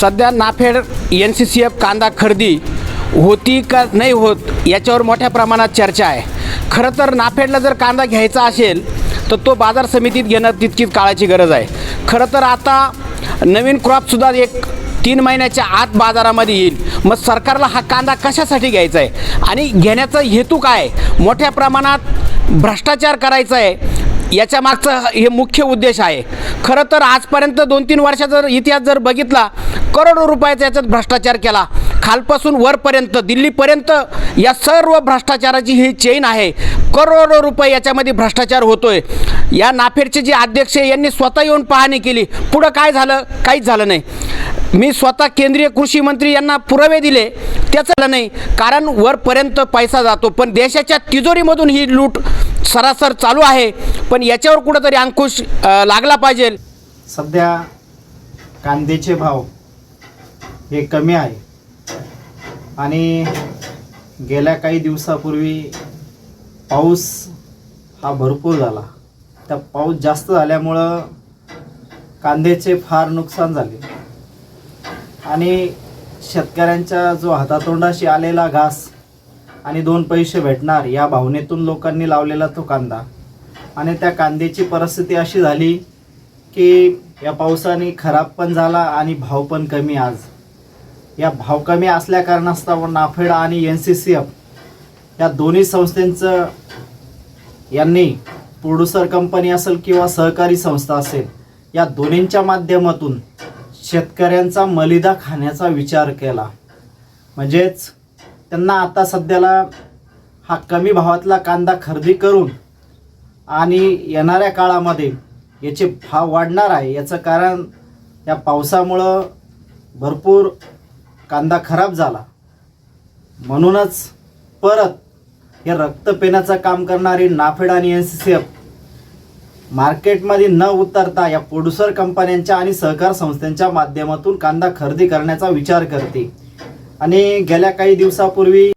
सध्या NAFED N C C F कांदा खरेदी होती का नाही होत याच्यावर मोठ्या प्रमाणात चर्चा आहे. खरं तर नाफेडला जर कांदा घ्यायचा असेल तर तो बाजार समितीत घेणं तितकीच काळाची गरज आहे. खरं तर आता नवीन क्रॉपसुद्धा एक तीन महिन्याच्या आत बाजारामध्ये येईल. मग सरकारला हा कांदा कशासाठी घ्यायचा आहे? आणि घेण्याचा हेतू काय मोठ्या प्रमाणात भ्रष्टाचार करायचा आहे. याच्या मागचं हे मुख्य उद्देश आहे. खरं तर आजपर्यंत दोन तीन वर्षाचा जर इतिहास जर बघितला करोडो रुपयाचा याच्यात भ्रष्टाचार केला. खालपासून वरपर्यंत दिल्लीपर्यंत या सर्व भ्रष्टाचाराची ही चेन आहे. करोडो रुपये याच्यामध्ये भ्रष्टाचार होतोय. या नाफेडचे जे अध्यक्ष यांनी स्वतः येऊन पाहणी केली. पुढं काय झालं? काहीच झालं नाही. मी स्वतः केंद्रीय कृषी मंत्री यांना पुरावे दिले. त्याचं झालं नाही. कारण वरपर्यंत पैसा जातो. पण देशाच्या तिजोरीमधून ही लूट सरासर चालू आहे. पण याच्यावर कुठंतरी अंकुश लागला पाहिजे. सध्या कांद्याचे भाव हे कमी आहे. आणि गेल्या काही दिवसापूर्वी पाऊस हा भरपूर झाला. त्या पाऊस जास्त झाल्यामुळं कांद्याचे फार नुकसान झाले. आणि शेतकऱ्यांच्या जो हातातोंडाशी आलेला घास आणि दोन पैसे भेटणार या भावनेतून लोकांनी लावलेला तो कांदा. आणि त्या कांद्याची परिस्थिती अशी झाली की या पावसाने खराब पण झाला आणि भाव पण कमी आज. या भाव कमी असल्या कारणास्तव नाफेड आणि एन सी सी एफ या दोन्ही संस्थांचं यांनी प्रोड्युसर कंपनी असेल किंवा सहकारी संस्था असेल या दोन्हींच्या माध्यमातून शेतकऱ्यांचा मलिदा खाण्याचा विचार केला. म्हणजेच त्यांना आता सध्याला हा कमी भावातला कांदा खरेदी करून आणि येणाऱ्या काळामध्ये याचे भाव वाढणार आहे याचं कारण या पावसामुळं भरपूर कांदा खराब झाला. म्हणूनच परत हे रक्त पेण्याचं काम करणारी नाफेड आणि एन सी सी एफ मार्केटमध्ये न उतरता या प्रोड्युसर कंपन्यांच्या आणि सहकार संस्थांच्या माध्यमातून कांदा खरेदी करण्याचा विचार करते. आणि गेल्या काही दिवसापूर्वी